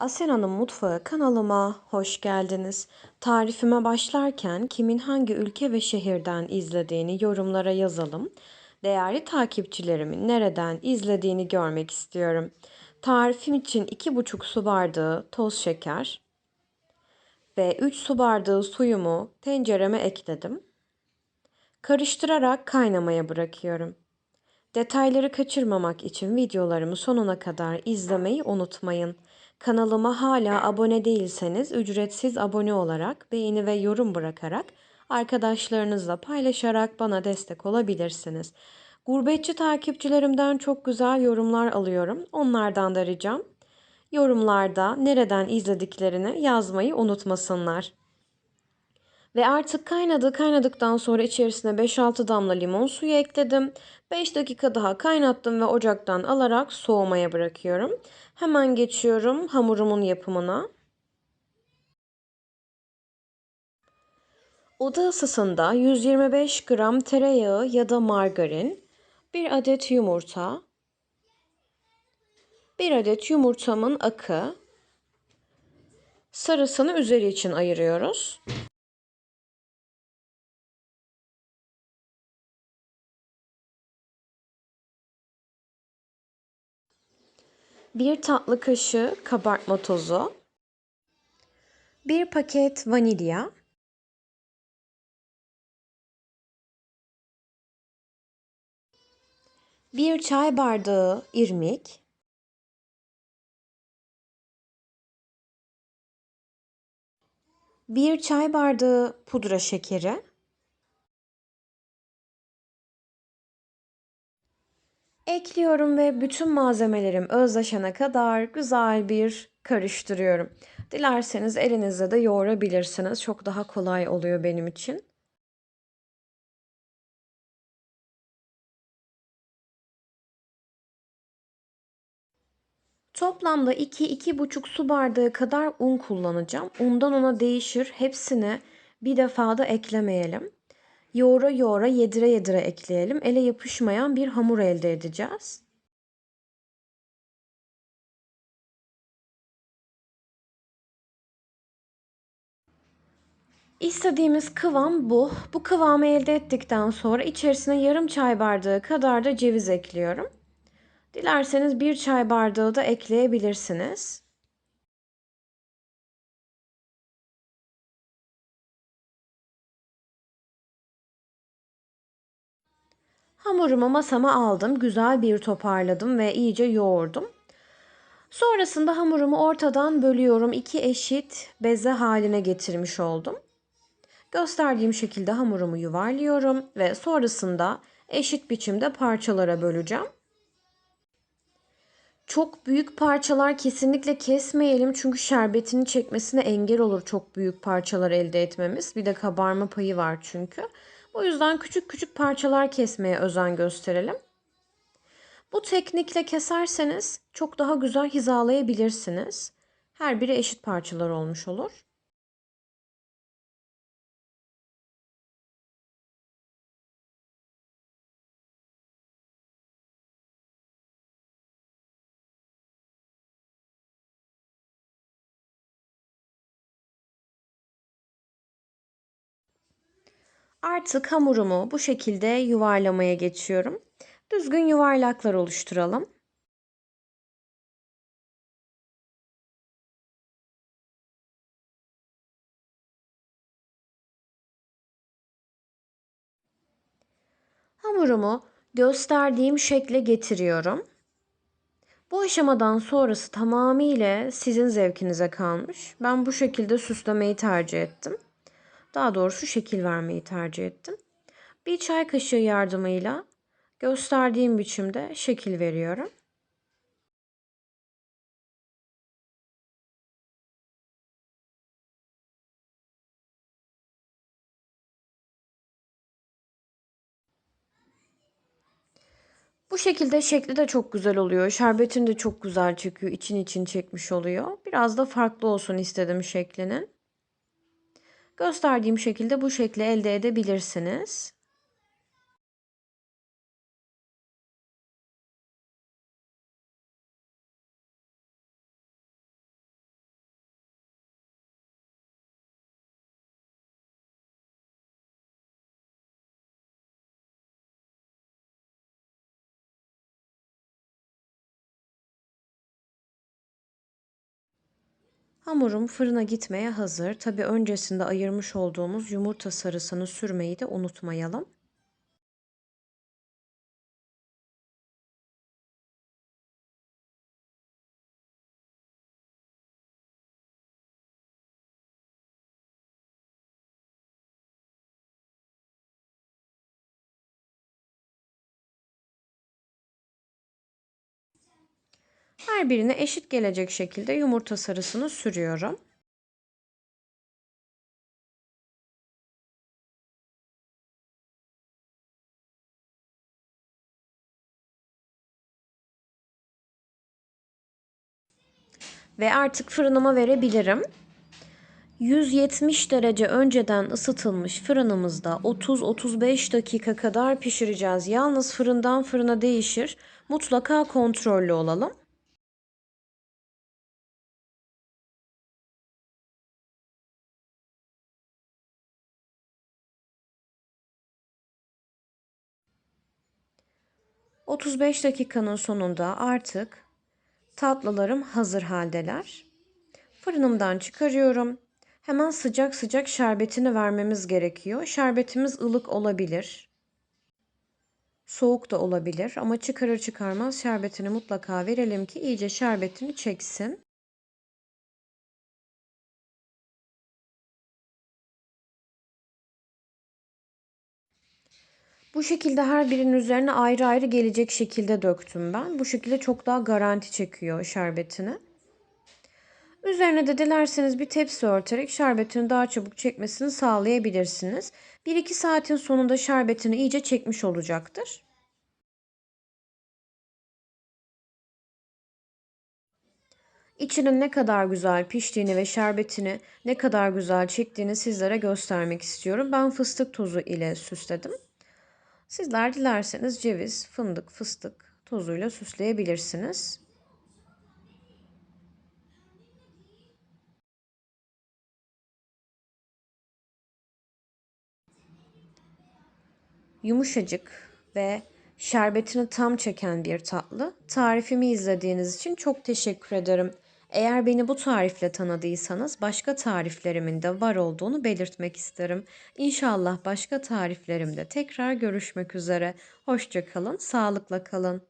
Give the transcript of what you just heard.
Asena'nın Mutfağı kanalıma hoş geldiniz. Tarifime başlarken kimin hangi ülke ve şehirden izlediğini yorumlara yazalım. Değerli takipçilerimin nereden izlediğini görmek istiyorum. Tarifim için 2,5 su bardağı toz şeker ve 3 su bardağı suyumu tencereme ekledim. Karıştırarak kaynamaya bırakıyorum. Detayları kaçırmamak için videolarımı sonuna kadar izlemeyi unutmayın. Kanalıma hala abone değilseniz ücretsiz abone olarak, beğeni ve yorum bırakarak, arkadaşlarınızla paylaşarak bana destek olabilirsiniz. Gurbetçi takipçilerimden çok güzel yorumlar alıyorum. Onlardan da ricam yorumlarda nereden izlediklerini yazmayı unutmasınlar. Ve artık kaynadı. Kaynadıktan sonra içerisine 5-6 damla limon suyu ekledim. 5 dakika daha kaynattım ve ocaktan alarak soğumaya bırakıyorum. Hemen geçiyorum hamurumun yapımına. Oda ısısında 125 gram tereyağı ya da margarin, 1 adet yumurta, 1 adet yumurtamın akı, sarısını üzeri için ayırıyoruz. Bir tatlı kaşığı kabartma tozu, bir paket vanilya, bir çay bardağı irmik, bir çay bardağı pudra şekeri, Ekliyorum ve bütün malzemelerim özleşene kadar güzel bir karıştırıyorum. Dilerseniz elinizle de yoğurabilirsiniz. Çok daha kolay oluyor benim için. Toplamda 2-2,5 su bardağı kadar un kullanacağım. Undan ona değişir. Hepsini bir defada eklemeyelim. Yoğura yoğura yedire yedire ekleyelim. Ele yapışmayan bir hamur elde edeceğiz. İstediğimiz kıvam bu. Bu kıvamı elde ettikten sonra içerisine yarım çay bardağı kadar da ceviz ekliyorum. Dilerseniz bir çay bardağı da ekleyebilirsiniz. Hamurumu masama aldım. Güzel bir toparladım ve iyice yoğurdum. Sonrasında hamurumu ortadan bölüyorum. İki eşit beze haline getirmiş oldum. Gösterdiğim şekilde hamurumu yuvarlıyorum ve sonrasında eşit biçimde parçalara böleceğim. Çok büyük parçalar kesinlikle kesmeyelim çünkü şerbetini çekmesine engel olur çok büyük parçalar elde etmemiz. Bir de kabarma payı var çünkü. O yüzden küçük küçük parçalar kesmeye özen gösterelim. Bu teknikle keserseniz çok daha güzel hizalayabilirsiniz. Her biri eşit parçalar olmuş olur. Artık hamurumu bu şekilde yuvarlamaya geçiyorum. Düzgün yuvarlaklar oluşturalım. Hamurumu gösterdiğim şekle getiriyorum. Bu aşamadan sonrası tamamıyla sizin zevkinize kalmış. Ben bu şekilde süslemeyi tercih ettim. Daha doğrusu şekil vermeyi tercih ettim. Bir çay kaşığı yardımıyla gösterdiğim biçimde şekil veriyorum. Bu şekilde şekli de çok güzel oluyor. Şerbetini de çok güzel çekiyor. İçin için çekmiş oluyor. Biraz da farklı olsun istedim şeklinin. Gösterdiğim şekilde bu şekli elde edebilirsiniz. Hamurum fırına gitmeye hazır. Tabi öncesinde ayırmış olduğumuz yumurta sarısını sürmeyi de unutmayalım. Her birine eşit gelecek şekilde yumurta sarısını sürüyorum. Ve artık fırınıma verebilirim. 170 derece önceden ısıtılmış fırınımızda 30-35 dakika kadar pişireceğiz. Yalnız fırından fırına değişir. Mutlaka kontrollü olalım. ...35 dakikanın sonunda artık tatlılarım hazır haldeler. Fırınımdan çıkarıyorum. Hemen sıcak sıcak şerbetini vermemiz gerekiyor. Şerbetimiz ılık olabilir. Soğuk da olabilir ama çıkarır çıkarmaz şerbetini mutlaka verelim ki iyice şerbetini çeksin. Bu şekilde her birinin üzerine ayrı ayrı gelecek şekilde döktüm ben. Bu şekilde çok daha garanti çekiyor şerbetini. Üzerine de dilerseniz bir tepsi örterek şerbetini daha çabuk çekmesini sağlayabilirsiniz. 1-2 saatin sonunda şerbetini iyice çekmiş olacaktır. İçinin ne kadar güzel piştiğini ve şerbetini ne kadar güzel çektiğini sizlere göstermek istiyorum. Ben fıstık tozu ile süsledim. Sizler dilerseniz ceviz, fındık, fıstık tozuyla süsleyebilirsiniz. Yumuşacık ve şerbetini tam çeken bir tatlı. Tarifimi izlediğiniz için çok teşekkür ederim. Eğer beni bu tarifle tanıdıysanız başka tariflerimin de var olduğunu belirtmek isterim. İnşallah başka tariflerimde tekrar görüşmek üzere. Hoşçakalın, sağlıkla kalın.